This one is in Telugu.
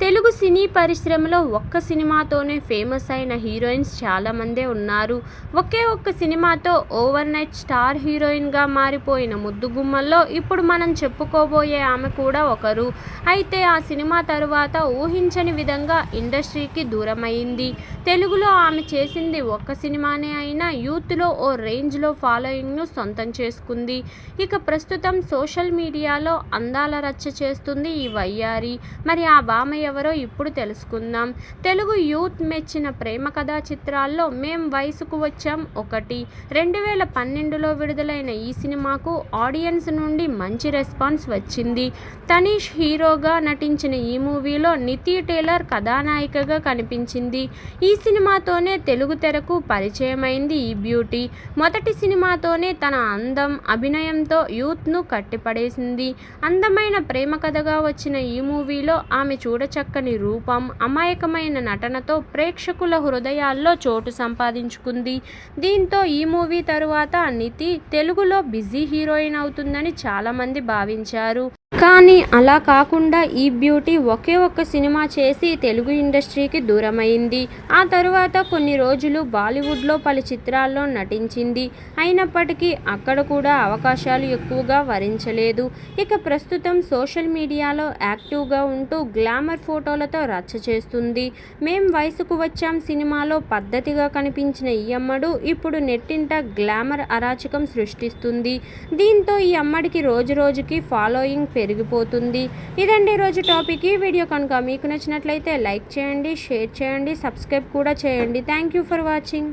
తెలుగు సినీ పరిశ్రమలో ఒక్క సినిమాతోనే ఫేమస్ అయిన హీరోయిన్స్ చాలామందే ఉన్నారు. ఒకే ఒక్క సినిమాతో ఓవర్ నైట్ స్టార్ హీరోయిన్గా మారిపోయిన ముద్దుగుమ్మల్లో ఇప్పుడు మనం చెప్పుకోబోయే ఆమె కూడా ఒకరు. అయితే ఆ సినిమా తరువాత ఊహించని విధంగా ఇండస్ట్రీకి దూరమైంది. తెలుగులో ఆమె చేసింది ఒక్క సినిమానే అయినా యూత్లో ఓ రేంజ్లో ఫాలోయింగ్ను సొంతం చేసుకుంది. ఇక ప్రస్తుతం సోషల్ మీడియాలో అందాల రచ్చ చేస్తుంది ఈ వయ్యారి. మరి ఆ బామయ్య ఎవరో ఇప్పుడు తెలుసుకుందాం. తెలుగు యూత్ మెచ్చిన ప్రేమ కథా చిత్రాల్లో మేం వయసుకు వచ్చాం ఒకటి. రెండు వేల పన్నెండులో విడుదలైన ఈ సినిమాకు ఆడియన్స్ నుండి మంచి రెస్పాన్స్ వచ్చింది. తనీష్ హీరోగా నటించిన ఈ మూవీలో నితి టేలర్ కథానాయికగా కనిపించింది. ఈ సినిమాతోనే తెలుగు తెరకు పరిచయమైంది ఈ బ్యూటీ. మొదటి సినిమాతోనే తన అందం అభినయంతో యూత్ను కట్టిపడేసింది. అందమైన ప్రేమ కథగా వచ్చిన ఈ మూవీలో ఆమె చక్కని రూపం అమాయకమైన నటనతో ప్రేక్షకుల హృదయాల్లో చోటు సంపాదించుకుంది. దీంతో ఈ మూవీ తరువాత నితి తెలుగులో బిజీ హీరోయిన్ అవుతుందని చాలామంది భావించారు. కానీ అలా కాకుండా ఈ బ్యూటీ ఒకే ఒక్క సినిమా చేసి తెలుగు ఇండస్ట్రీకి దూరమైంది. ఆ తరువాత కొన్ని రోజులు బాలీవుడ్లో పలు చిత్రాల్లో నటించింది. అయినప్పటికీ అక్కడ కూడా అవకాశాలు ఎక్కువగా వరించలేదు. ఇక ప్రస్తుతం సోషల్ మీడియాలో యాక్టివ్గా ఉంటూ గ్లామర్ ఫోటోలతో రచ్చ చేస్తుంది. మేం వయసుకు వచ్చాం సినిమాలో పద్ధతిగా కనిపించిన ఈ అమ్మడు ఇప్పుడు నెట్టింట గ్లామర్ అరాచకం సృష్టిస్తుంది. దీంతో ఈ అమ్మడికి రోజు రోజుకి ఫాలోయింగ్ పెరిగిపోతుంది. ఇదండి ఈరోజు టాపిక్. ఈ వీడియో కనుక మీకు నచ్చినట్లయితే లైక్ చేయండి షేర్ చేయండి సబ్స్క్రైబ్ కూడా చేయండి. Thank you for watching.